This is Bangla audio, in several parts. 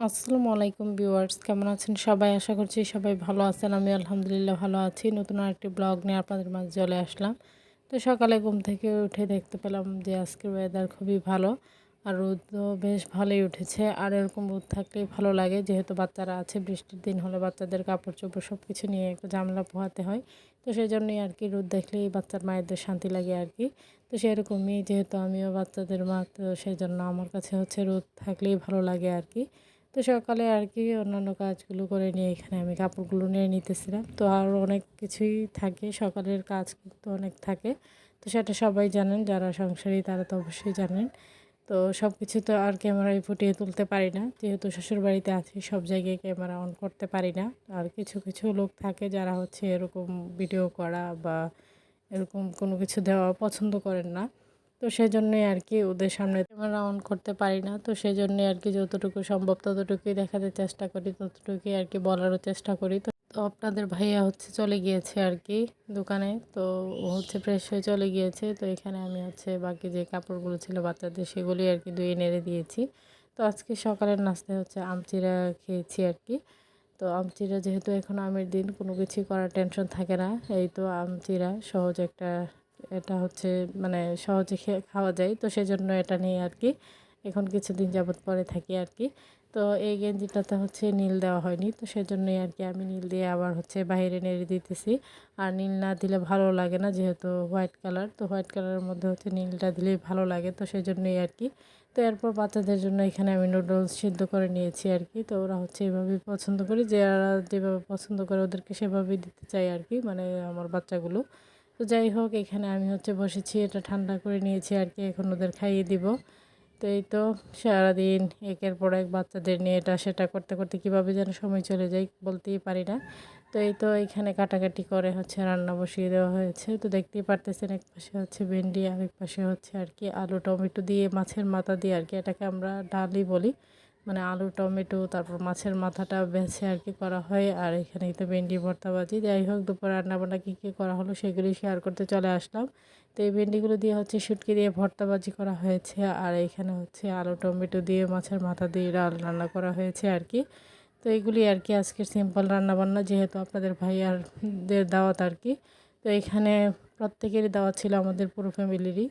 আসসালামু আলাইকুম ভিউয়ার্স, কেমন আছেন সবাই? আশা করছি সবাই ভালো আছেন। আমি আলহামদুলিল্লাহ ভালো আছি। নতুন আরেকটি ব্লগ নিয়ে আপনাদের মাঝে চলে আসলাম। তো সকালে ঘুম থেকে উঠে দেখতে পেলাম যে আজকের ওয়েদার খুবই ভালো। আর রোদও বেশ ভালোই উঠেছে। আর এরকম রোদ থাকলেই ভালো লাগে। যেহেতু বাচ্চারা আছে, বৃষ্টির দিন হলে বাচ্চাদের কাপড় চোপড় সব কিছু নিয়ে একটা ঝামেলা পোহাতে হয়। তো সেই জন্যই আর কি রোদ দেখলেই বাচ্চার মায়েদের শান্তি লাগে আর কি তো সেরকমই যেহেতু আমিও বাচ্চাদের মা, তো সেই জন্য আমার কাছে হচ্ছে রোদ থাকলেই ভালো লাগে আর কি তো সকালে আর কি অন্যান্য কাজগুলো করে নিয়ে এখানে আমি কাপড়গুলো নিয়ে নিতেছিলাম। তো আর অনেক কিছুই থাকে, সকালের কাজ কিন্তু অনেক থাকে। তো সেটা সবাই জানেন, যারা সংসারী তারা তো অবশ্যই জানেন। তো সব কিছু তো আর ক্যামেরায় ফুটিয়ে তুলতে পারি না। যেহেতু শ্বশুরবাড়িতে আছি, সব জায়গায় ক্যামেরা অন করতে পারি না। আর কিছু কিছু লোক থাকে যারা হচ্ছে এরকম ভিডিও করা বা এরকম কোনো কিছু দেওয়া পছন্দ করেন না। তো সেজন্যই আর কি ওদের সামনে ক্যামেরা অন করতে পারি না। তো সেজন্যই আর কি যতটুকু সম্ভব ততটুকুই দেখাতে চেষ্টা করি, ততটুকুই আর কি বলারও চেষ্টা করি। তো তো আপনাদের ভাইয়া হচ্ছে চলে গিয়েছে আর কি দোকানে। তো হচ্ছে ফ্রেশ হয়ে চলে গিয়েছে। তো এখানে আমি হচ্ছে বাকি যে কাপড়গুলো ছিল বাচ্চাদের সেগুলি আর কি ধুয়ে নেড়ে দিয়েছি। তো আজকে সকালের নাস্তায় হচ্ছে আমচিরা খেয়েছি আর কি। তো আমচিরা যেহেতু এখন আমের দিন, কোনো কিছুই করার টেনশন থাকে না। এই তো আমচিরা সহজ একটা এটা হচ্ছে মানে সহজে খাওয়া যায়। তো সেজন্য এটা নিয়ে আর কি এখন কিছুদিন যাবৎ পরে থাকি আর কি। তো এই গেঞ্জিটাতে হচ্ছে নীল দেওয়া হয়নি। তো সেজন্যই আর কি আমি নীল দিয়ে আবার হচ্ছে বাইরে নেড়ে দিতেছি। আর নীল না দিলে ভালো লাগে না যেহেতু হোয়াইট কালার। তো হোয়াইট কালারের মধ্যে হচ্ছে নীলটা দিলেই ভালো লাগে। তো সেজন্যই আর কি। তো এরপর বাচ্চাদের জন্য এখানে আমি নুডলস সিদ্ধ করে নিয়েছি আর কি। তো ওরা হচ্ছে এভাবেই পছন্দ করে যারা যেভাবে পছন্দ করে ওদেরকে সেভাবেই দিতে চাই আর কি। মানে আমার বাচ্চাগুলো। তো যাই হোক, এখানে আমি হচ্ছে বসেছি, এটা ঠান্ডা করে নিয়েছি আর কি, এখন ওদের খাইয়ে দিব। তো এই তো সারাদিন একের পর এক বাচ্চাদের নিয়ে এটা সেটা করতে করতে কীভাবে যেন সময় চলে যায় বলতেই পারি না। তো এই তো এখানে কাটাকাটি করে হচ্ছে রান্না বসিয়ে দেওয়া হয়েছে। তো দেখতেই পারতেছেন, এক পাশে হচ্ছে ভেন্ডি আর এক পাশে হচ্ছে আর কি আলু, টমেটো দিয়ে, মাছের মাথা দিয়ে আর কি এটাকে আমরা ডালই বলি। মানে আলু, টমেটো, তারপর মাছের মাথাটা বেছে আর কি করা হয়। আর এখানে তো ভেন্ডি ভর্তা বাজি যাই হোক, দুপুর রান্নাবান্না কী কী করা হলো সেগুলি শেয়ার করতে চলে আসলাম। তো এই ভেন্ডিগুলো দিয়ে হচ্ছে শুটকি দিয়ে ভর্তা ভর্তাবাজি করা হয়েছে। আর এখানে হচ্ছে আলু, টমেটো দিয়ে মাছের মাথা দিয়ে ডাল রান্না করা হয়েছে আর কি। তো এইগুলি আর কি আজকের সিম্পল রান্নাবান্না, যেহেতু আপনাদের ভাইয়ারদের দাওয়াত আর কি। তো এখানে প্রত্যেকেরই দাওয়াত ছিল আমাদের পুরো ফ্যামিলিরই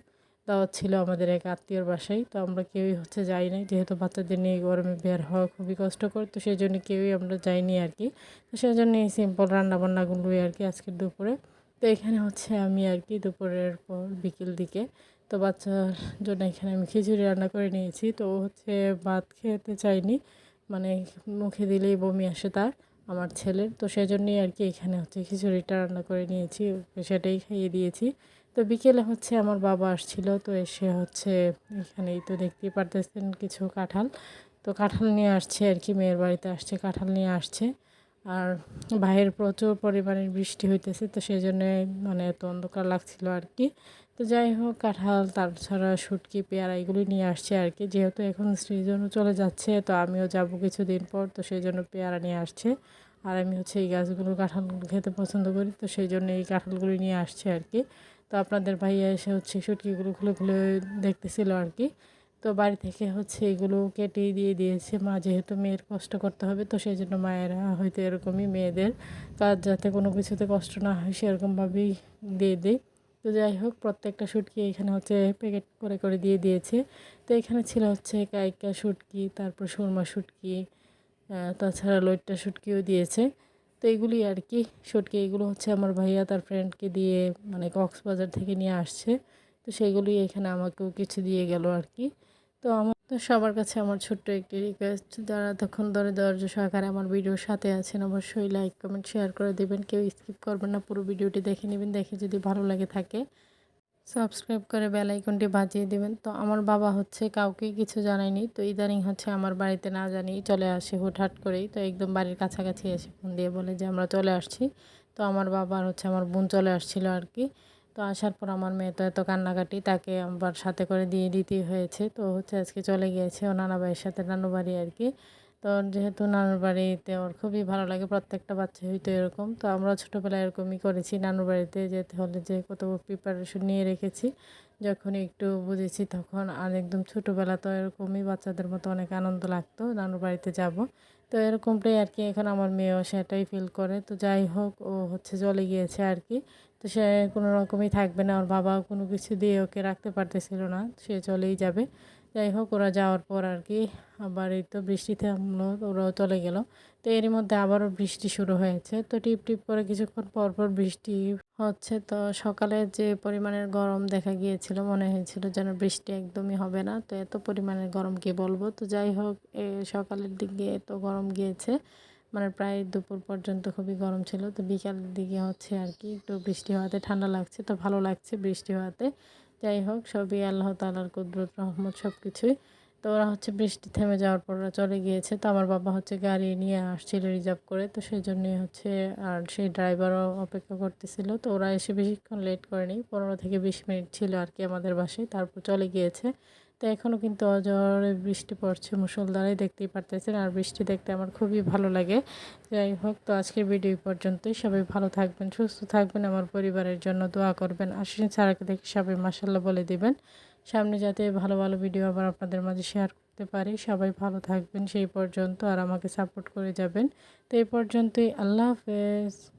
দাওয়াত ছিল আমাদের এক আত্মীয়র বাসায়। তো আমরা কেউই হচ্ছে যাই নাই, যেহেতু বাচ্চাদের নিয়ে গরমে বের হওয়া খুবই কষ্টকর। তো সেই জন্য কেউই আমরা যাইনি আর কি। তো সেই জন্য এই সিম্পল রান্নাবান্নাগুলোই আর কি আজকের দুপুরে। তো এখানে হচ্ছে আমি আর কি দুপুরের পর বিকেল দিকে। তো বাচ্চার জন্য এখানে আমি খিচুড়ি রান্না করে নিয়েছি। তো হচ্ছে ভাত খেতে চাইনি মানে মুখে দিলেই বমি আসে তার, আমার ছেলের। তো সেজন্যই আর কি এখানে হচ্ছে খিচুড়িটা রান্না করে নিয়েছি, সেটাই খাইয়ে দিয়েছি। তো বিকেলে হচ্ছে আমার বাবা আসছিল, তো এসে হচ্ছে এখানেই তো দেখতেই পারতেছেন কিছু কাঁঠাল। তো কাঁঠাল নিয়ে আসছে আর কি, মেয়ের বাড়িতে আসছে, কাঁঠাল নিয়ে আসছে। আর বাইরের প্রচুর পরিমাণের বৃষ্টি হইতেছে, তো সেই জন্য মানে এত অন্ধকার লাগছিল আর কি। তো যাই হোক, কাঁঠাল তাছাড়া শুটকি, পেয়ারা এগুলি নিয়ে আসছে আর কি। যেহেতু এখন সৃজনও চলে যাচ্ছে, তো আমিও যাব কিছুদিন পর, তো সেই জন্য পেয়ারা নিয়ে আসছে। আর আমি হচ্ছে এই গাছগুলো, কাঁঠাল খেতে পছন্দ করি, তো সেই জন্য এই কাঁঠালগুলি নিয়ে আসছে আর কি। তো আপনাদের ভাইয়া এসে হচ্ছে শুটকিগুলো খুলে খুলে দেখতেছিল আর কি। তো বাড়ি থেকে হচ্ছে এগুলো কেটে দিয়ে দিয়েছে। মা যেহেতু মেয়ের কষ্ট করতে হবে, তো সেই জন্য মায়েরা হয়তো এরকমই মেয়েদের কাজ যাতে কোনো কিছুতে কষ্ট না হয় সেরকমভাবেই দিয়ে দেয়। তো যাই হোক, প্রত্যেকটা শুটকি এখানে হচ্ছে প্যাকেট করে করে দিয়ে দিয়েছে। তো এখানে ছিল হচ্ছে কাইকা শুটকি তারপর সুরমা শুটকি তাছাড়া লইট্টা শুটকিও দিয়েছে। তো এগুলি আর কি। শটকে এগুলো হচ্ছে আমার ভাইয়া তার ফ্রেন্ডকে দিয়ে মানে কক্সবাজার থেকে নিয়ে আসছে। তো সেগুলি এখানে আমাকেও কিছু দিয়ে গেল আর কি। তো আমার তো সবার কাছে আমার ছোট্ট একটি রিকোয়েস্ট যারা তখন ধরে ধৈর্য সহকারে আমার ভিডিওর সাথে আছেন, অবশ্যই লাইক কমেন্ট শেয়ার করে দেবেন। কেউ স্কিপ করবেন না, পুরো ভিডিওটি দেখে নেবেন। দেখে যদি ভালো লাগে থাকে সাবস্ক্রাইব করে বেল আইকনটি বাজিয়ে দেবেন। তো আমার বাবা হচ্ছে কাউকেই কিছু জানায়নি। তো ইদানিং হচ্ছে আমার বাড়িতে না জানি চলে আসে হুটহাট করেই। তো একদম বাড়ির কাছাকাছি এসে ফোন দিয়ে বলে যে, আমরা চলে আসছি। তো আমার বাবার হচ্ছে আমার বোন চলে আসছিল আর কি। তো আসার পর আমার মেয়ে তো এত কান্নাকাটি, তাকে আবার সাথে করে দিয়ে দিতেই হয়েছে। তো হচ্ছে আজকে চলে গিয়েছে ও নানা ভাইয়ের সাথে, নানু বাড়ি আর কি। তো যেহেতু নানুর বাড়িতে ওর খুবই ভালো লাগে, প্রত্যেকটা বাচ্চা হয়তো এরকম। তো আমরা ছোটোবেলায় এরকমই করেছি, নানুর বাড়িতে যেতে হলে যে কত প্রিপারেশন নিয়ে রেখেছি। যখন একটু বুঝেছি তখন, আর একদম ছোটোবেলা তো এরকমই বাচ্চাদের মতো অনেক আনন্দ লাগতো, নানুর বাড়িতে যাব। তো এরকমটাই আর কি এখন আমার মেয়েও সেটাই ফিল করে। তো যাই হোক, ও হচ্ছে চলে গিয়েছে আর কি। তো সে কোনো রকমই থাকবে না, ওর বাবাও কোনো কিছু দিয়ে ওকে রাখতে পারতেছিল না, সে চলেই যাবে। যাই হোক, ওরা যাওয়ার পর আর কি আবার এই তো বৃষ্টি থামলো, ওরাও চলে গেল। তো এরই মধ্যে আবারও বৃষ্টি শুরু হয়েছে। তো টিপ টিপ করে কিছুক্ষণ পর পর বৃষ্টি হচ্ছে। তো সকালে যে পরিমাণের গরম দেখা গিয়েছিল, মনে হয়েছিল যেন বৃষ্টি একদমই হবে না। তো এত পরিমাণের গরম কি বলব? তো যাই হোক সকালের দিকে এত গরম গিয়েছে। মানে প্রায় দুপুর পর্যন্ত খুবই গরম ছিল। তো বিকালের দিকে হচ্ছে আর কি একটু বৃষ্টি হওয়াতে ঠান্ডা লাগছে। তো ভালো লাগছে বৃষ্টি হওয়াতে। যাই হোক, সবই আল্লাহ তালার কুদরত, রহমত সব কিছুই তো ওরা হচ্ছে বৃষ্টি থেমে যাওয়ার পর ওরা চলে গিয়েছে। তো আমার বাবা হচ্ছে গাড়ি নিয়ে আসছিল রিজার্ভ করে। তো সেই জন্যই হচ্ছে আর সেই ড্রাইভারও অপেক্ষা করতেছিল। তো ওরা এসে বেশিক্ষণ লেট করেনি। পনেরো থেকে বিশ মিনিট ছিল আর কি আমাদের বাসে তারপর চলে গিয়েছে। তো এখনও কিন্তু অজরে বৃষ্টি পড়ছে মুসলধারে দেখতেই পারতেছেন আর বৃষ্টি দেখতে আমার খুবই ভালো লাগে। যাই হোক, তো আজকের ভিডিও পর্যন্তই। সবাই ভালো থাকবেন, সুস্থ থাকবেন, আমার পরিবারের জন্য দোয়া করবেন। আশ্বিন ছাড়াকে দেখে সবাই মাসাল্লাহ বলে দিবেন। সামনে যাতে ভালো ভালো ভিডিও আবার আপনাদের মাঝে শেয়ার করতে পারি। সবাই ভালো থাকবেন, সেই পর্যন্ত আর আমাকে সাপোর্ট করে যাবেন। তো এই পর্যন্তই, আল্লাহ হাফেজ।